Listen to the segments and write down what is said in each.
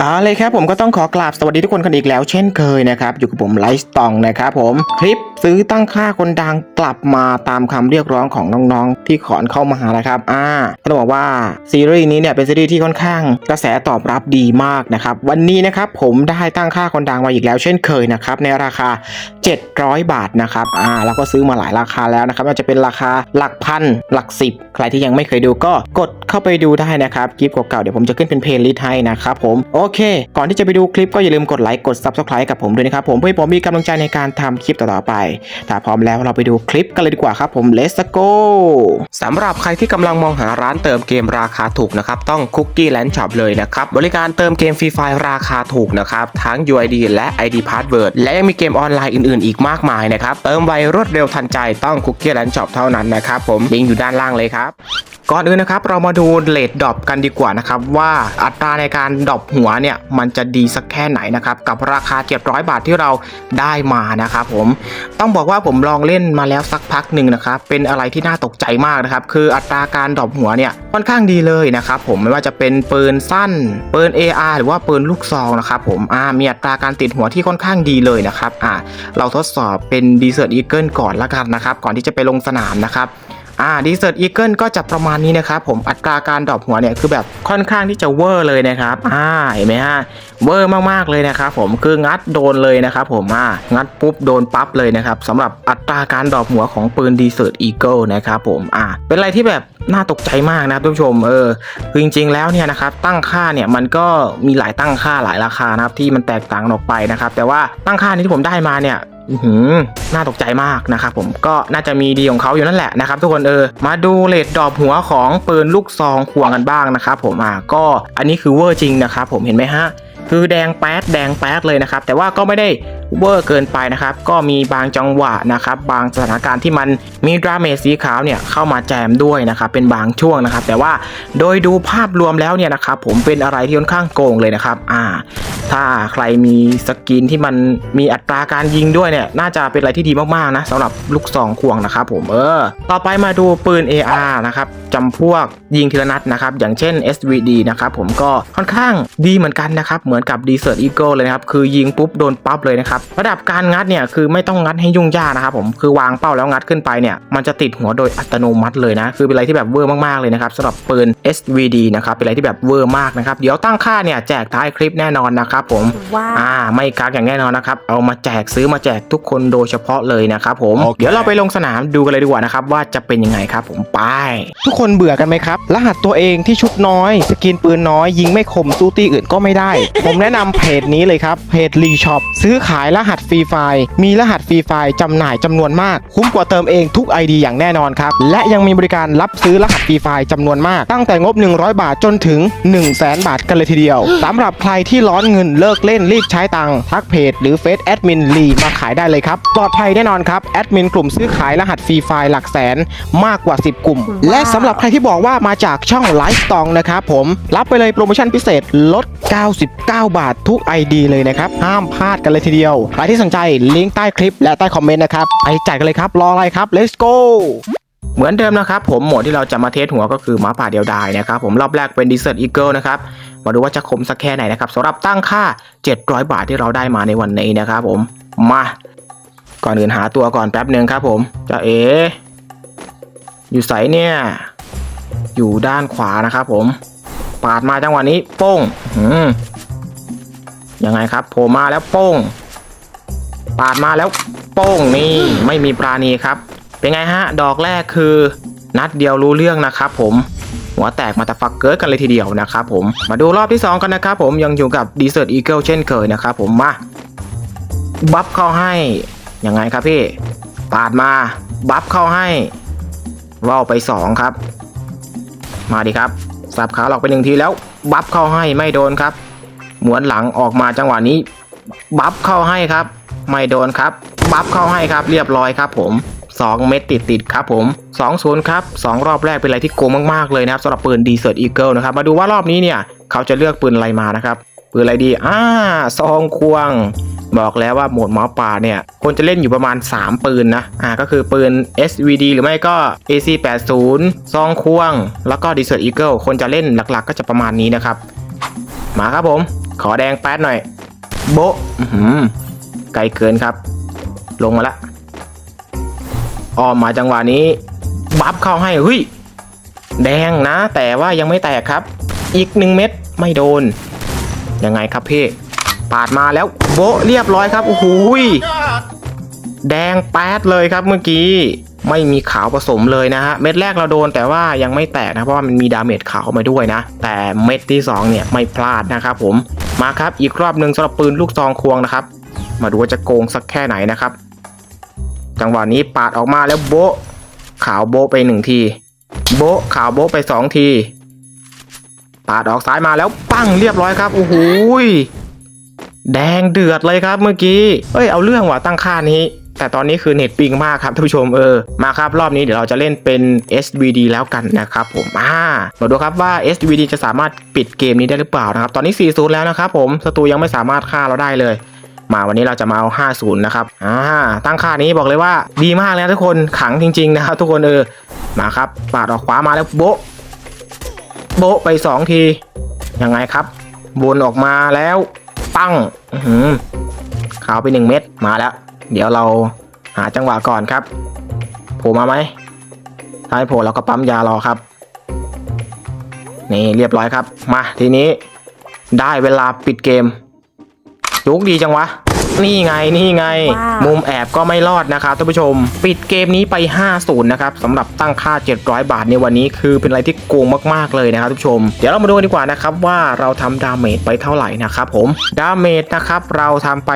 เอาเลยครับผมก็ต้องขอกราบสวัสดีทุกคนกันอีกแล้ว เช่นเคยนะครับ อยู่กับผมไลฟ์ตองนะครับผมคลิป ซื้อตั้งค่าคนดังกลับมาตามคำเรียกร้องของน้องๆ ที่ขอนเข้ามาหานะครับ อ่าต้องบอกว่าซีรีส์นี้เนี่ยเป็นซีรีส์ที่ค่อนข้างกระแสตอบรับดีมากนะครับ วันนี้นะครับผมได้ตั้งค่าคนดังมาอีกแล้วเช่นเคยนะครับในราคา 700 บาทนะครับ อ่าแล้วก็ซื้อมาหลายราคาแล้วนะครับว่าจะเป็นราคาหลักพันหลักสิบใครที่ยังไม่เคยดูก็กดเข้าไปดูได้นะครับคลิปเก่าๆเดี๋ยวผมจะขึ้นเป็นเพลย์ลิสต์ให้นะครับผมโอเค ก่อนที่จะไปดูคลิปก็อย่าลืมกดไลค์กด Subscribe กับผมด้วยนะครับผมเพื่อให้ผมมีกำลังใจในการทำคลิปต่อๆไปถ้าพร้อมแล้วเราไปดูคลิปกันเลยดีกว่าครับผม Let's go สำหรับใครที่กำลังมองหาร้านเติมเกมราคาถูกนะครับต้องคุกกี้แลนด์ช็อปเลยนะครับบริการเติมเกมฟรีไฟราคาถูกนะครับทั้ง UID และ ID Password และยังมีเกมออนไลน์อื่นๆ อีกมากมายนะครับเติมไวรวดเร็วทันใจต้องคุกกี้แลนด์ช็อปเท่านั้นนะครับผมลิงก์อยู่ด้านล่างเลยครับ ก่อนอื่นนะครับเรามาดูเลทดรอปกันดีกว่านะครับว่าอัตราในการดรอปหัวเนี่ยมันจะดีสักแค่ไหนนะครับกับราคา 700 บาทที่เราได้มานะครับผมต้องบอกว่าผมลองเล่นมาแล้วสักพักหนึ่งนะครับเป็นอะไรที่น่าตกใจมากนะครับคืออัตราการดรอปหัวเนี่ยค่อนข้างดีเลยนะครับผมไม่ว่าจะเป็นปืนสั้นปืน AR หรือว่าปืนลูกซองนะครับผมอ่ามีอัตราการติดหัวที่ค่อนข้างดีเลยนะครับอ่าเราทดสอบเป็น Desert Eagle ก่อนละกันนะครับก่อนที่จะไปลงสนามนะครับ อ่าดีเซอร์ e อีเกิลก็จะประมาณนี้นะครับผมอัตราการดรอปหัวเนี่ยคือแบบค่อนข้างที่จะเวอร์เลยนะครับอ่าเห็นไหมฮะเวอร์มากๆเลยนะครับผมคืองัดโดนเลยนะครับผมอ่างัดปุ๊บโดนปั๊บเลยนะครับสำหรับอัตราการดรอปหัวของปืนดีเซอร์ e อีเกิลนะครับผมอ่าเป็นอะไรที่แบบ น่าตกใจมากนะครับทุกผู้ชมเออคือจริง ๆ แล้วเนี่ยนะครับตั้งค่าเนี่ยมันก็มีหลายตั้งค่าหลายราคานะครับที่มันแตกต่างออกไปนะครับ แต่ว่าตั้งค่านี้ที่ผมได้มาเนี่ยหือน่าตกใจมากนะครับผมก็น่าจะมีดีของเขาอยู่นั่นแหละนะครับทุกคนเออมาดูเลดดอปหัวของปืนลูกซองควงกันบ้างนะครับผมอ่าก็อันนี้คือเวอร์จริงนะครับผมเห็นไหมฮะคือแดงแป๊ดแดงแป๊ดเลยนะครับแต่ว่าก็ไม่ได้ เวอร์เกินไปนะครับ ก็มีบางจังหวะนะครับ บางสถานการณ์ที่มันมีดราเมสีขาวเนี่ยเข้ามาแจมด้วยนะครับ เป็นบางช่วงนะครับ แต่ว่าโดยดูภาพรวมแล้วเนี่ยนะครับ ผมเป็นอะไรที่ค่อนข้างโกงเลยนะครับ อ่า ถ้าใครมีสกินที่มันมีอัตราการยิงด้วยเนี่ย น่าจะเป็นอะไรที่ดีมากๆนะสำหรับลูกซองควงนะครับ ผมเออ ต่อไปมาดูปืน AR นะครับจำพวกยิงทีละนัดนะครับ อย่างเช่น SVD นะครับผมก็ค่อนข้างดีเหมือนกันนะครับ เหมือนกับ Desert Eagle เลยนะครับ คือยิงปุ๊บโดนปั๊บเลยนะครับระดับการงัดเนี่ยคือไม่ต้องงัดให้ยุ่งยากนะครับผมคือวางเป้าแล้วงัดขึ้นไปเนี่ยมันจะติดหัวโดยอัตโนมัติเลยนะคือเป็นอะไรที่แบบเวอร์มากๆเลยนะครับสำหรับปืน SVD นะครับเป็นอะไรที่แบบเวอร์มากนะครับเดี๋ยวตั้งค่าเนี่ยแจกท้ายคลิปแน่นอนนะครับผมว้าวอ่าไม่กักอย่างแน่นอนนะครับเอามาแจกซื้อมาแจกทุกคนโดยเฉพาะเลยนะครับผมโอเคเดี๋ยวเราไปลงสนามดูกันเลยดีกว่านะครับว่าจะเป็นยังไงครับผมไป ทุกคนเบื่อกันไหมครับ รหัสตัวเองที่ชุดน้อย สกินปืนน้อย ยิงไม่คมสู้ตีอื่นก็ไม่ได้ ผมแนะนำเพจนี้เลยครับเพจรีช็อปซื้อขายรหัสฟรีไฟล์มีรหัสฟรีไฟล์จำหน่ายจำนวนมาก คุ้มกว่าเติมเองทุก ID อย่างแน่นอนครับ และยังมีบริการรับซื้อรหัสฟรีไฟล์จำนวนมาก ตั้งแต่งบ 100 บาทจนถึง 1 0 0 0 0แบาทกันเลยทีเดียวสำหรับใครที่ร้อนเงินเลิกเล่นรีบใช้ตังค์ทักเพจหรือเฟซแอดมินรีมาขายได้เลยครับปลอดภัยแน่นอนครับแอดมินกลุ่มซื้อขายรหัสฟรีไฟล์หลักแสนมากกว่า 10 กลุ่มว้าวและสำหรับใครที่บอกว่ามาจากช่องไลฟ์สตองนะครับผมรับไปเลยโปรโมชั่นพิเศษลด 99 บาททุก ID เลยนะครับห้ามพลาดกันเลยทีเดียวใครที่สนใจลิงก์ใต้คลิปและใต้คอมเมนต์นะครับไปจัดกันเลยครับรออะไรครับ let's go เหมือนเดิมนะครับผมโหมดที่เราจะมาเทสหัวก็คือหมาป่าเดียวดายนะครับผมรอบแรกเป็น Desert Eagle นะครับมาดูว่าจะคมสักแค่ไหนนะครับสำหรับตั้งค่า 700 บาทที่เราได้มาในวันนี้นะครับผมมาก่อนอื่นหาตัวก่อนแป๊บหนึ่งครับผมจะเอ อยู่ใสเนี่ยอยู่ด้านขวานะครับผม ปาดมาจังหวะนี้โป้งยังไงครับโผล่มาแล้วโป้ง ปาดมาแล้วโป้งนี่ไม่มีปราณีครับ เป็นไงฮะ ดอกแรกคือ นัดเดียวรู้เรื่องนะครับผมหัวแตกมาแต่ฟักเกิร์กันเลยทีเดียวนะครับผมมาดูรอบที่ 2 กันนะครับผมยังอยู่กับ Desert Eagle เช่นเคยนะครับผมมาบัฟเข้าให้ยังไงครับพี่ปาดมาบัฟเข้าให้ว่าวไป 2 ครับ มาดิครับสับขาหลอกไปหนึ่งทีแล้ว บัฟเข้าให้ไม่โดนครับหมวนหลังออกมาจังหวะนี้ บัฟเข้าให้ครับ ไม่โดนครับ บัฟเข้าให้ครับเรียบร้อยครับผม2 เม็ดติดติดครับผม2-0ครับ 2 รอบแรกเป็นอะไรที่โกงมากๆเลยนะครับสำหรับปืน Desert Eagle นะครับ มาดูว่ารอบนี้เนี่ย เขาจะเลือกปืนอะไรมานะครับ ปืนอะไรดี อ่าซองควง บอกแล้วว่าโหมดหมอป่าเนี่ยควรจะเล่นอยู่ประมาณ 3 ปืนนะ อ่าก็คือปืน SVD หรือไม่ก็ AC80 ซองควง แล้วก็ Desert Eagle คนจะเล่นหลักๆ ก็จะประมาณนี้นะครับ มาครับผม ขอแดงแป๊ดหน่อย โบะ ไกลเกินครับ ลงมาละอ้อมมาจังหวะนี้ บัฟเข้าให้เฮ้ยแดงนะ แต่ว่ายังไม่แตกครับ อีกหนึ่งเม็ดไม่โดน ยังไงครับพี่ปาดมาแล้วโบเรียบร้อยครับโอ้โหแดงแป๊ดเลยครับเมื่อกี้ไม่มีขาวผสมเลยนะฮะเม็ดแรกเราโดนแต่ว่ายังไม่แตกนะเพราะว่ามันมีดาเมจขาวมาด้วยนะ แต่เม็ดที่2เนี่ยไม่พลาดนะครับผมมาครับอีกรอบหนึ่งสำหรับปืนลูกซองควงนะครับ มาดูว่าจะโกงสักแค่ไหนนะครับ จังหวะนี้ปาดออกมาแล้วโบะขาวโบะไปหนึ่งที โบะขาวโบะไปสองที ปาดออกซ้ายมาแล้วปั้งเรียบร้อยครับโอ้โหยแดงเดือดเลยครับเมื่อกี้ เอ้ยเอาเรื่องว่ะตั้งค่านี้ แต่ตอนนี้คือเน็ตปิงมากครับท่านผู้ชมเออ มาครับรอบนี้เดี๋ยวเราจะเล่นเป็น SVD แล้วกันนะครับผมอ่ามาดูครับว่า SVD จะสามารถปิดเกมนี้ได้หรือเปล่านะครับ ตอนนี้ 40 แล้วนะครับผมศัตรูยังไม่สามารถฆ่าเราได้เลย มาวันนี้เราจะมาเอา 50 นะครับอ่าตั้งค่านี้บอกเลยว่าดีมากเลยทุกคนขังจริงๆนะครับทุกคนเออมาครับปาดออกขวามาแล้วโบะโบะไปสองทียังไงครับวนออกมาแล้วปั้งอื้อหือขาวไปหนึ่งเม็ดมาแล้ว เดี๋ยวเราหาจังหวะก่อนครับโผล่มาไหมถ้าไม่โผล่เราก็ปั๊มยารอครับ นี่เรียบร้อยครับ มาทีนี้ได้เวลาปิดเกม จุกดีจังวะ นี่ไงนี่ไงว้าวมุมแอบก็ไม่รอดนะครับท่านผู้ชม ปิดเกมนี้ไป 5-0 นะครับสำหรับตั้งค่า 700 บาทในวันนี้คือเป็นอะไรที่โกงมากๆเลยนะครับท่านผู้ชม เดี๋ยวเรามาดูกันดีกว่านะครับว่าเราทำดาเมจไปเท่าไหร่นะครับผมดาเมจนะครับเราทำไป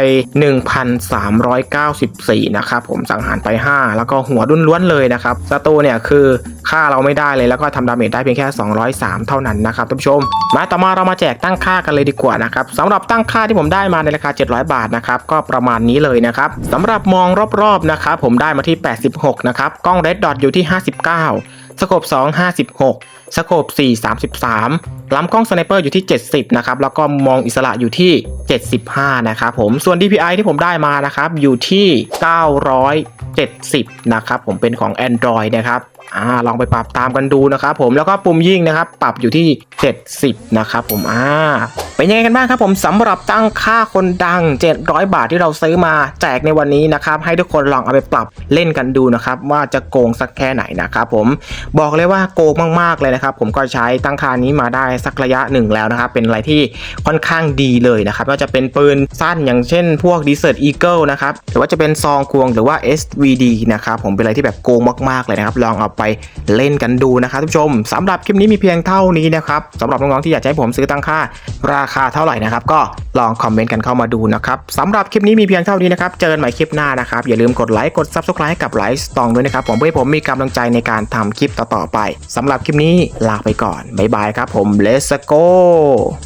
1,394 นะครับผมสังหารไป 5 แล้วก็หัวดุนล้วนๆเลยนะครับศัตรูเนี่ยคือฆ่าเราไม่ได้เลยแล้วก็ทำดาเมจได้เพียงแค่ 203 เท่านั้นนะครับท่านผู้ชม มาต่อมาเรามาแจกตั้งค่ากันเลยดีกว่านะครับสำหรับตั้งค่าที่ผมได้มาในราคา 700 บาทนะครับก็ประมาณนี้เลยนะครับสำหรับมองรอบๆนะครับผมได้มาที่ 86 นะครับ กล้อง Red Dot อยู่ที่ 59 สโคป2 56 สโคป4 33ลำกล้องสไนเปอร์อยู่ที่ 70 นะครับ แล้วก็มองอิสระอยู่ที่ 75 นะครับผม ส่วน DPI ที่ผมได้มานะครับ อยู่ที่ 970 นะครับ ผมเป็นของ Android นะครับอ่าลองไปปรับตามกันดูนะครับผมแล้วก็ปุ่มยิงนะครับ ปรับอยู่ที่ 70 นะครับผมอ่าเป็นยังไงกันบ้างครับผมสำหรับตั้งค่าคนดัง 700 บาทที่เราซื้อมาแจกในวันนี้นะครับให้ทุกคนลองเอาไปปรับเล่นกันดูนะครับว่าจะโกงสักแค่ไหนนะครับผมบอกเลยว่าโกงมากๆเลยนะครับผมก็ใช้ตั้งค่านี้มาได้สักระยะหนึ่งแล้วนะครับ เป็นอะไรที่ค่อนข้างดีเลยนะครับไม่ว่าจะเป็นปืนสั้นอย่างเช่นพวก Desert Eagle นะครับหรือว่าจะเป็นซองควงหรือว่า SVD นะครับผมเป็นอะไรที่แบบโกงมากๆเลยนะครับลองเอาไปเล่นกันดูนะครับทุกผู้ชมสำหรับคลิปนี้มีเพียงเท่านี้นะครับสำหรับน้องๆที่อยากให้ผมซื้อตั้งค่าราคาเท่าไหร่นะครับก็ลองคอมเมนต์กันเข้ามาดูนะครับสำหรับคลิปนี้มีเพียงเท่านี้นะครับเจอกันใหม่คลิปหน้านะครับอย่าลืมกดไลค์กด Subscribe ให้กับไลฟ์สตองด้วยนะครับผมเพื่อให้ผมมีกำลังใจในการทำคลิปต่อๆไปสำหรับคลิปนี้ลาไปก่อนบ๊ายบายครับผม Let's go